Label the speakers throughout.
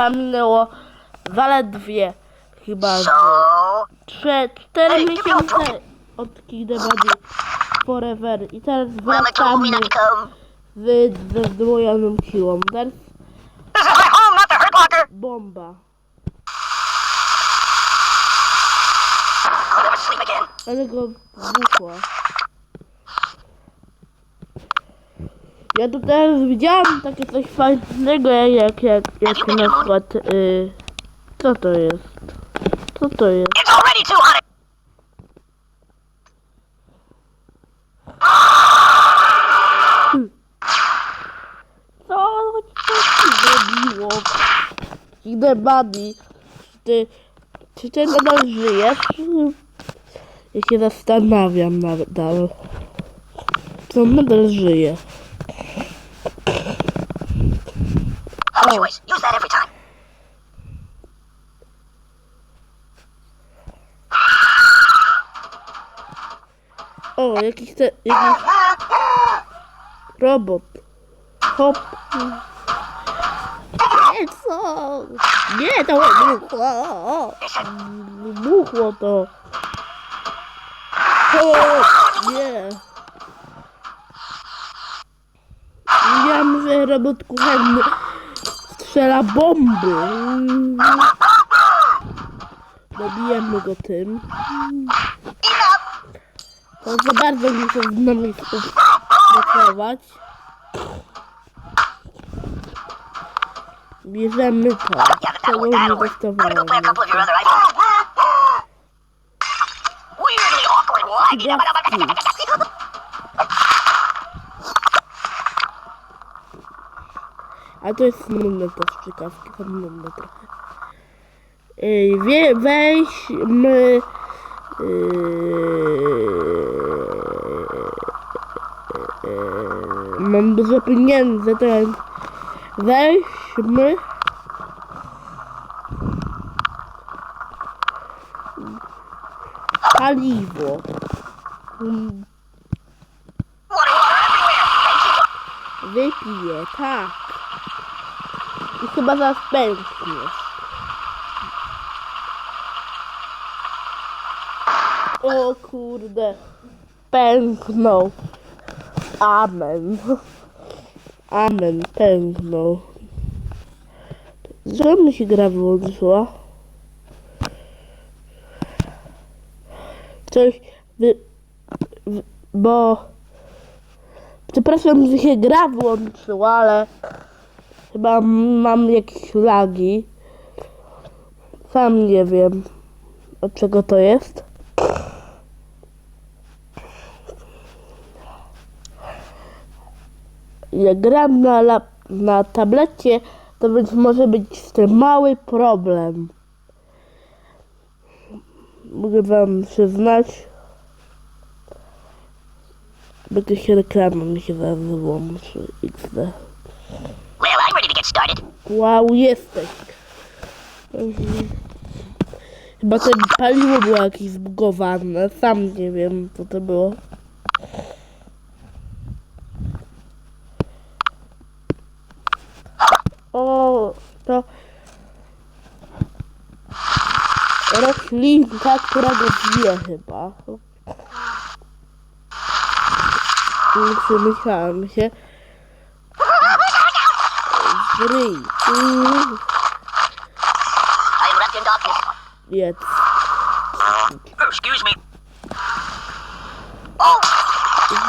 Speaker 1: Minęło zaledwie chyba z
Speaker 2: So,
Speaker 1: trzy, cztery miesiące od kiedy Buddy Forever i teraz wracamy z, ze zdwojoną siłą. Teraz bomba. Ale go wybuchła. Ja tu teraz widziałam takie coś fajnego jak, jak, jak na przykład y, co to jest? Co to jest?
Speaker 2: Hot.
Speaker 1: Co ci zrobiło? Idę buddy. Ty, czy ty nadal żyjesz? Ja się zastanawiam nadal. Czy on nadal żyje?
Speaker 2: Choice. Use that every time.
Speaker 1: O, jakiś te, jakiś robot. Hop. Nie, co? Nie, to wybuchło. Wybuchło to. O, nie. Widziałam, że robot kuchenny strzela bomby. Dobijemy go tym. To za bardzo muszę z nami pracować. Bierzemy to. Czego nie
Speaker 2: that'll work. A
Speaker 1: to jest nudne też przykawki, są nudne trochę. Ej, wie, weźmy... Yy, mam dużo pieniędzy, teraz weźmy... Paliwo. Wypiję, tak. Chyba zaraz pękniesz. O kurde. Pęknął. Amen. Amen, pęknął. Zresztą mi się gra wyłączyła. Coś wy, w, bo Przepraszam, że się gra włączyła, ale chyba mam jakieś lagi. Sam nie wiem, od czego to jest. Jak gram na, lap- na tablecie, to więc może być z tym mały problem. Mogę wam przyznać. Jakaś reklama mi się zaraz włączy. XD. Wow, jesteś. Chyba to paliwo było jakieś zbugowane. Sam nie wiem, co to było. O, to roślinka, która go zje chyba. Przemyślałem się.
Speaker 2: Darkness.
Speaker 1: Jedz.
Speaker 2: Excuse me.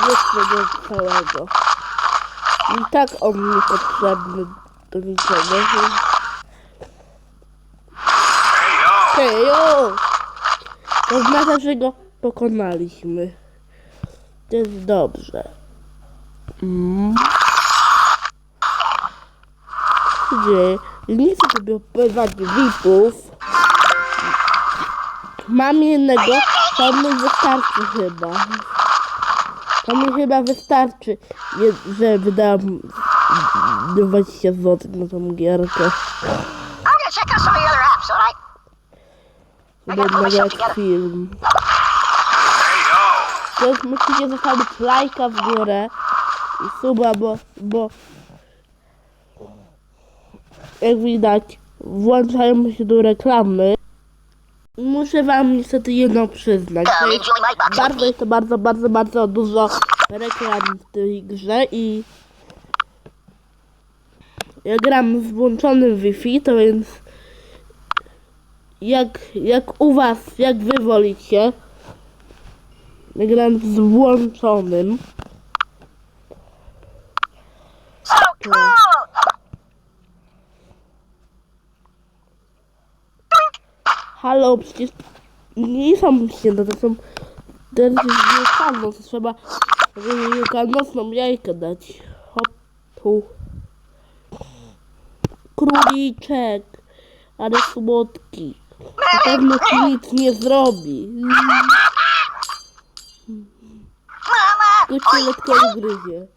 Speaker 1: Zjedz tego całego. I tak on niepotrzebny do niczego. Hejo! To znaczy, że go pokonaliśmy. To jest dobrze. Mm. Gdzie? Nie chcę sobie opływać VIP-ów. Mam jednego, to mi wystarczy chyba. To mi chyba wystarczy, że wydam 20 zł na tą gierkę. Żeby nagrać film. Teraz musicie zostawić lajka w górę i suba, bo, bo jak widać włączają się do reklamy. Muszę wam niestety jedno przyznać. To jest bardzo, jest to bardzo, bardzo, bardzo dużo reklam w tej grze i ja gram z włączonym Wi-Fi, to więc jak, jak u was, jak wy wolicie, ja gram z włączonym. Halo, przecież nie są święta, to są teraz jest Wielkanoc, to trzeba wielkanocną jajkę dać. Hop, tu. Króliczek, ale słodki. Na pewno ci nic nie zrobi. Tylko cię lekko ugryzie.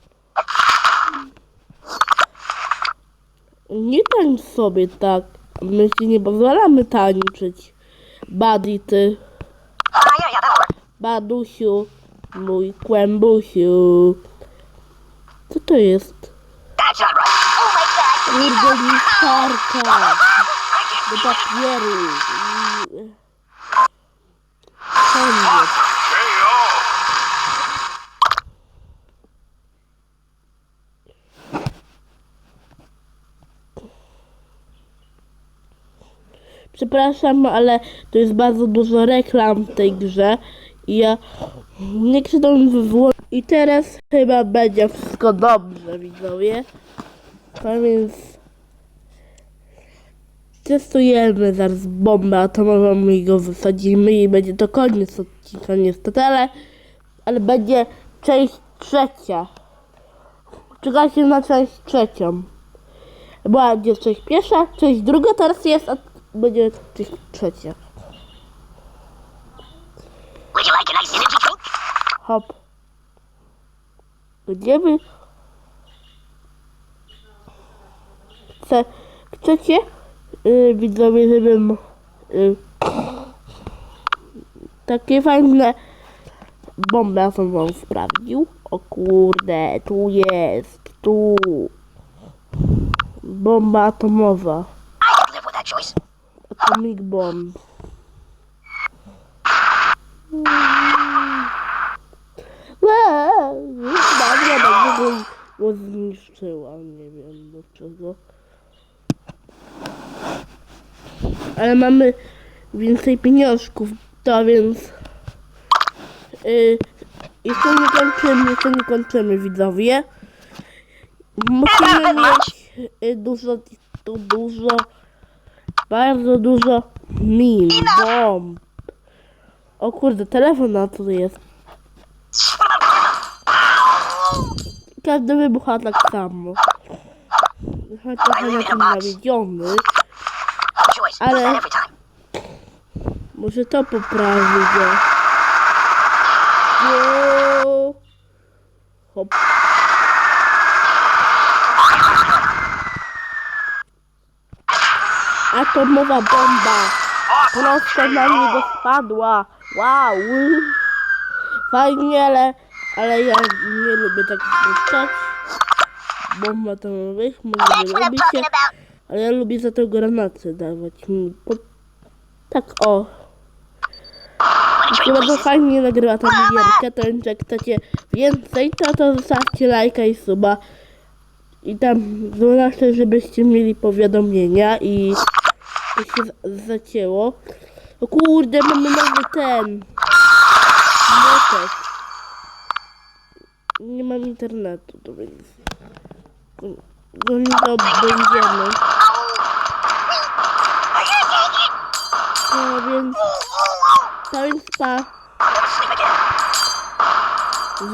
Speaker 1: Nie tańcz sobie tak. My ci nie pozwalamy tańczyć. Buddy, ty. Badusiu, mój kłębusiu. Co to jest? Kurde,
Speaker 2: can't
Speaker 1: do papieru. Koniec. Przepraszam, ale to jest bardzo dużo reklam w tej grze i ja nie to wywołać. I teraz chyba będzie wszystko dobrze, widzowie. A więc testujemy zaraz bombę atomową i go wysadzimy i będzie to koniec odcinka niestety, ale, ale będzie część trzecia. Czekajcie na część trzecią. Była będzie część pierwsza, część druga, teraz jest, będzie część trzecia.
Speaker 2: Would you like a nice energy drink?
Speaker 1: Hop. Gdzie wy? Chce, chcecie, yy, widzowie, żebym yy, takie fajne bomby atomową sprawdził? O kurde, tu jest, tu. Bomba atomowa.
Speaker 2: I with that choice.
Speaker 1: Atomic bomb. Dobra, dobrze go, go zniszczyła, nie wiem dlaczego. Ale mamy więcej pieniążków, to więc... Yy, jeszcze nie kończymy, jeszcze nie kończymy widzowie. Musimy mieć y, dużo, to dużo, bardzo dużo min, bomb. O kurde, telefon na to jest. Każdy wybucha tak samo. Trochę na tym nawiedziony. Ale-. Może to poprawi go. Jo. Hop. Atomowa bomba. Prosto na niego spadła. Wow. Fajnie, ale, ale ja nie lubię tak puszczać. Bomba może
Speaker 2: That's
Speaker 1: wy
Speaker 2: what I'm
Speaker 1: lubicie. Ale ja lubię za to granaty dawać. pod- Tak o. Jeśli bardzo fajnie nagrywa ta gierkę, to jak chcecie więcej, to to zostawcie lajka i suba. I tam zwłaszcza, żebyście mieli powiadomienia i to się z- zacięło. O kurde, mamy nowy ten. Motek. Nie mam internetu, to więc... No nie to będziemy. To więc... To więc pa.
Speaker 2: I'll